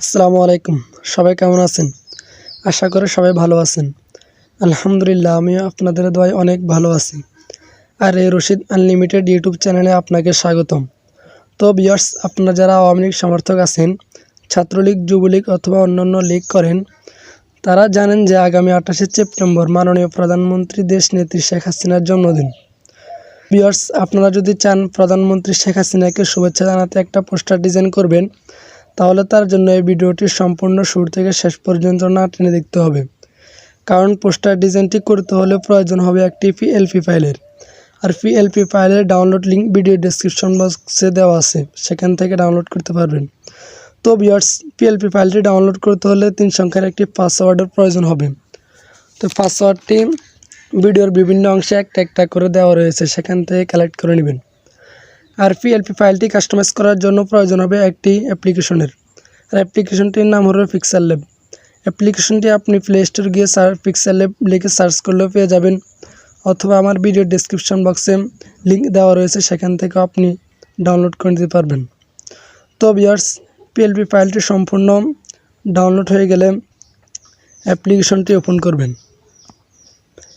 আসসালামু আলাইকুম। সবাই কেমন আছেন? আশা করি সবাই ভালো আছেন। আলহামদুলিল্লাহ, আমিও আপনাদের দোয়ায় অনেক ভালো আছি। আর এই রশিদ আনলিমিটেড ইউটিউব চ্যানেলে আপনাকে স্বাগতম। তো বিয়ার্স আপনারা যারা আওয়ামী লীগ সমর্থক আছেন, ছাত্রলীগ, যুবলীগ অথবা অন্যান্য লীগ করেন, তারা জানেন যে আগামী আঠাশে সেপ্টেম্বর মাননীয় প্রধানমন্ত্রী দেশ নেত্রী শেখ হাসিনার জন্মদিন। বিয়ার্স আপনারা যদি চান প্রধানমন্ত্রী শেখ হাসিনাকে শুভেচ্ছা জানাতে একটা পোস্টার ডিজাইন করবেন তাহলে তার জন্য এই ভিডিওটি সম্পূর্ণ শুরু থেকে শেষ পর্যন্ত না টেনে দেখতে হবে। কারণ পোস্টার ডিজাইনটি করতে হলে প্রয়োজন হবে একটি পিএলপি ফাইলের। আর পিএলপি ফাইলের ডাউনলোড লিঙ্ক ভিডিও ডেসক্রিপশন বক্সে দেওয়া আছে। সেখান থেকে ডাউনলোড করতে পারবেন। তো বিয়ার্স পিএলপি ফাইলটি ডাউনলোড করতে হলে তিন সংখ্যার একটি পাসওয়ার্ডের প্রয়োজন হবে। তো পাসওয়ার্ডটি ভিডিওর বিভিন্ন অংশে একটা একটা করে দেওয়া রয়েছে। সেখান থেকে কালেক্ট করে নেবেন। আর পিএলপি ফাইলটি কাস্টমাইজ করার জন্য প্রয়োজন হবে একটি অ্যাপ্লিকেশনের। আর অ্যাপ্লিকেশনটির নাম হলো পিক্সেল ল্যাব অ্যাপ্লিকেশনটি আপনি প্লে স্টোর গিয়ে পিক্সেল ল্যাব লিখে সার্চ করলেও পেয়ে যাবেন। অথবা আমার ভিডিও ডিসক্রিপশন বক্সে লিঙ্ক দেওয়া রয়েছে, সেখান থেকে আপনি ডাউনলোড করে নিতে পারবেন। তো বিয়ার্স পিএলপি ফাইলটি সম্পূর্ণ ডাউনলোড হয়ে গেলে অ্যাপ্লিকেশনটি ওপেন করবেন।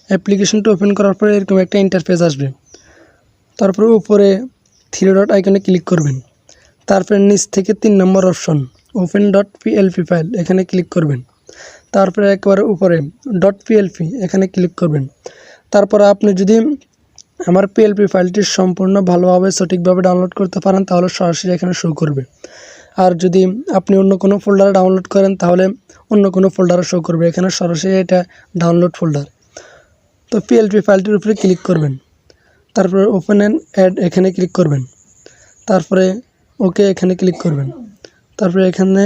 অ্যাপ্লিকেশনটি ওপেন করার পরে এরকম একটা ইন্টারফেস আসবে। তারপরে উপরে থ্রি ডট আইকনে ক্লিক করবেন। তারপরে নিচ থেকে তিন number option open dot PLP file এখানে ক্লিক করবেন। তারপরে একবারে উপরে ডট পিএলপি এখানে ক্লিক করবেন। তারপরে আপনি যদি আমার পিএলপি ফাইলটি সম্পূর্ণ ভালোভাবে সঠিকভাবে ডাউনলোড করতে পারেন, তাহলে সরাসরি এখানে শো করবে। আর যদি আপনি অন্য কোনো ফোল্ডারে ডাউনলোড করেন, তাহলে অন্য কোনো ফোল্ডারে শো করবে। এখানে সরাসরি এটা ডাউনলোড ফোল্ডার তো পিএলপি ফাইলটির উপরে ক্লিক করবেন। তারপরে ওপেন অ্যান্ড অ্যাড এখানে ক্লিক করবেন। তারপরে ওকে এখানে ক্লিক করবেন। তারপরে এখানে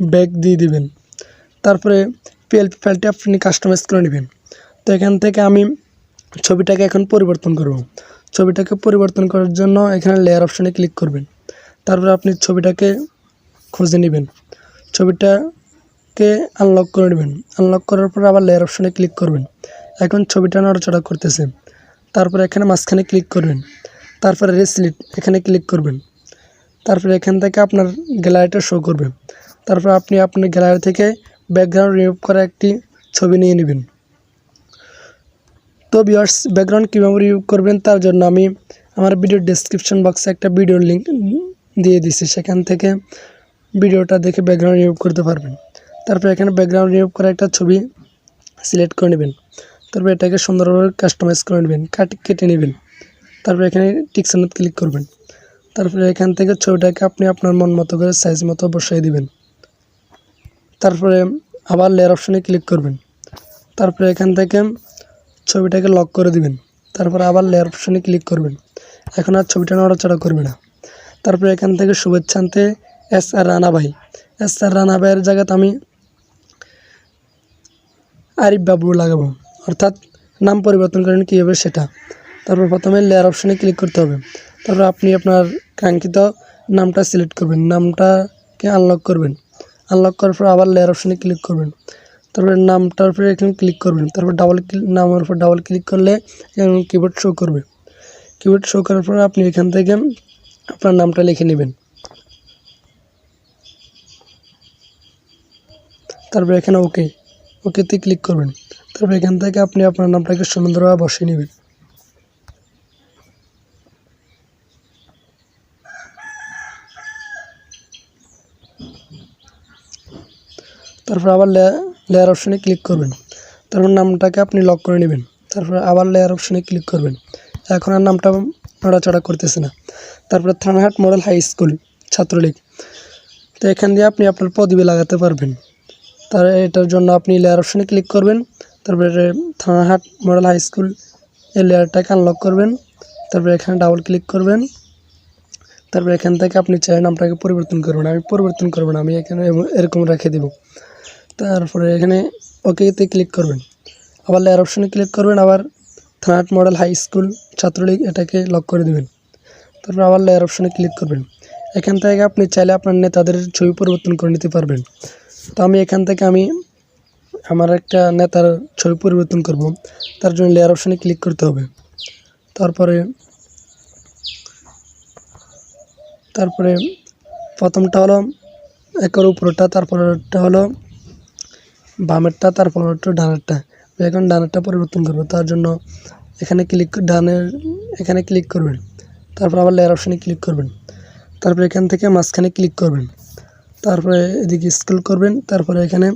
ব্যাক দিয়ে দিবেন। তারপরে পিএলপি ফাইলটি আপনি কাস্টমাইজ করে নেবেন। তো এখান থেকে আমি ছবিটাকে এখন পরিবর্তন করব। ছবিটাকে পরিবর্তন করার জন্য এখানে লেয়ার অপশানে ক্লিক করবেন। তারপরে আপনি ছবিটাকে খুঁজে নেবেন। ছবিটাকে আনলক করে নেবেন। আনলক করার পর আবার লেয়ার অপশানে ক্লিক করবেন। এখন ছবিটা নড়াচড়া করতেছে। তারপরে এখানে মাঝখানে ক্লিক করবেন। তারপরে রেসিলিট এখানে ক্লিক করবেন। তারপরে এখান থেকে আপনার গ্যালারিটা শো করবে। তারপর আপনি আপনার গ্যালারি থেকে ব্যাকগ্রাউন্ড রিমুভ করা একটি ছবি নিয়ে নেবেন। তো বিয়ার্স ব্যাকগ্রাউন্ড কীভাবে রিমুভ করবেন তার জন্য আমি আমার ভিডিও ডেসক্রিপশন বক্সে একটা ভিডিওর লিঙ্ক দিয়ে দিছি সেখান থেকে ভিডিওটা দেখে ব্যাকগ্রাউন্ড রিমুভ করতে পারবেন। তারপর এখানে ব্যাকগ্রাউন্ড রিমুভ করা একটা ছবি সিলেক্ট করে নেবেন। তারপর এটাকে সুন্দরভাবে কাস্টমাইজ করে নেবেন, কাট, কেটে নেবেন। তারপর এখানে টিকসানত ক্লিক করবেন। তারপরে এখান থেকে ছবিটাকে আপনি আপনার মন মতো করে সাইজ মতো বসিয়ে দিবেন। তারপরে আবার লেয়ার অপশানে ক্লিক করবেন। তারপরে এখান থেকে ছবিটাকে লক করে দিবেন। তারপর আবার লেয়ার অপশানে ক্লিক করবেন। এখন আর ছবিটা নড়াচড়া করবে না। তারপরে এখান থেকে শুভেচ্ছা আনতে এস আর রানা ভাই। এস আর রানা ভাইয়ের জায়গাতে আমি আরিফ বাবু লাগাবো। অর্থাৎ নাম পরিবর্তন করেন কীভাবে সেটা। তারপর প্রথমে লেয়ার অপশানে ক্লিক করতে হবে। তারপর আপনি আপনার কাঙ্ক্ষিত নামটা সিলেক্ট করবেন। নামটাকে আনলক করবেন। আনলক করার পর আবার লেয়ার অপশানে ক্লিক করবেন। তারপরে নামটার উপরে এখানে ক্লিক করবেন। তারপর ডাবল ক্লিক নামের উপর ডাবল ক্লিক করলে এখানে কিবোর্ড শো করবে। কিবোর্ড শো করার পর আপনি এখান থেকে আপনার নামটা লিখে নেবেন। তারপর এখানে ওকে ওকেতে ক্লিক করবেন। তারপর এখান থেকে আপনি আপনার নামটাকে সুন্দরভাবে বসিয়ে নেবেন। তারপর আবার লেয়ার অপশানে ক্লিক করবেন। তারপর নামটাকে আপনি লক করে নেবেন। তারপর আবার লেয়ার অপশানে ক্লিক করবেন। এখন আর নামটা নড়াচড়া করতেছে না। তারপরে Thanahat model high school, Chhatra League. তো এখান দিয়ে আপনি আপনার পদবি লাগাতে পারবেন। তার এটার জন্য আপনি লেয়ার অপশানে ক্লিক করবেন। তারপরে থানাহাট মডেল হাই স্কুল এই লেয়ারটাকে আনলক করবেন, তারপরে এখানে ডাবল ক্লিক করবেন, তারপরে এখান থেকে আপনি চাই নামটাকে পরিবর্তন করবেন। আমি পরিবর্তন করব না, আমি এখানে এরকম রেখে দেব। তারপরে এখানে ওকেতে ক্লিক করবেন। আবার লেয়ার অপশানে ক্লিক করবেন, আবার third model high school Chhatra League এটাকে লক করে দেবেন। তারপর আবার লেয়ার অপশানে ক্লিক করবেন। এখান থেকে আপনি চাইলে আপনার নেতাদের ছবি পরিবর্তন করে নিতে পারবেন। তো আমি এখান থেকে আমি আমার একটা নেতার ছবি পরিবর্তন করব। তার জন্য লেয়ার অপশানে ক্লিক করতে হবে। তারপরে তারপরে প্রথমটা হলো একের উপরটা, তারপরেরটা হলো বামেরটা, তারপরেরটা ডানেরটা। এখন ডানেরটা পরিবর্তন করব। তার জন্য এখানে ক্লিক ডানের, এখানে ক্লিক করবেন। তারপর আবার লেয়ার অপশানে ক্লিক করবেন। তারপরে এখান থেকে মাঝখানে ক্লিক করবেন। তারপরে এদিকে স্ক্রল করবেন। তারপরে এখানে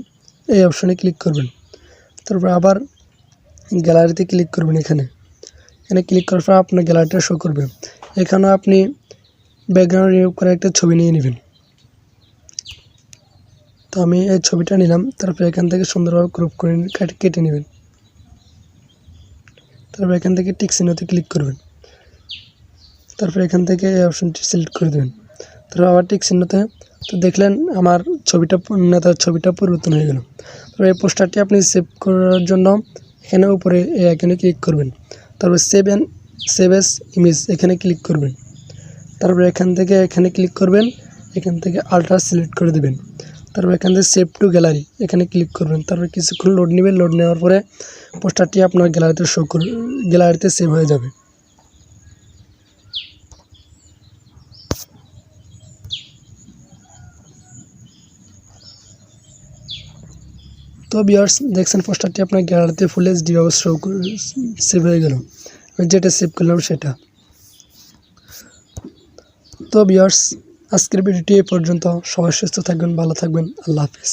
এই অপশানে ক্লিক করবেন। তারপর আবার গ্যালারিতে ক্লিক করবেন এখানে। এখানে ক্লিক করার পর আপনার গ্যালারিটা শো করবে। এখানেও আপনি ব্যাকগ্রাউন্ড রিমুভ করে একটা ছবি নিয়ে নেবেন। তো আমি এই ছবিটা নিলাম, তারপর এখান থেকে সুন্দরভাবে ক্রপ করে কেটে নেবেন। তারপর এখান থেকে টিক ক্লিক করবেন। তারপর এখান থেকে এই অপশনটি সিলেক্ট করে দেবেন। তারপর আবার ঠিক চিহ্নতে তো দেখলেন আমার ছবিটা নেতার ছবিটা পরিবর্তন হয়ে গেল। তারপর এই পোস্টারটি আপনি সেভ করার জন্য এখানে উপরে এই এখানে ক্লিক করবেন। তারপর save and save as image এখানে ক্লিক করবেন। তারপর এখান থেকে এখানে ক্লিক করবেন। এখান থেকে আল্ট্রা সিলেক্ট করে দেবেন। তারপর এখান থেকে সেভ টু গ্যালারি এখানে ক্লিক করবেন। তারপর কিছুক্ষণ লোড নেবেন। লোড নেওয়ার পরে পোস্টারটি আপনার গ্যালারিতে শো কর গ্যালারিতে সেভ হয়ে যাবে। তো বিয়ার্স দেখছেন পোস্টারটি, আপনার গ্যালারিতে full H D show save হয়ে গেল। যেটা সেভ করলাম সেটা। তো বিয়ার্স আজকের ভিডিওটি এই পর্যন্ত। সবাই সুস্থ থাকবেন, ভালো থাকবেন, আল্লাহ হাফিজ।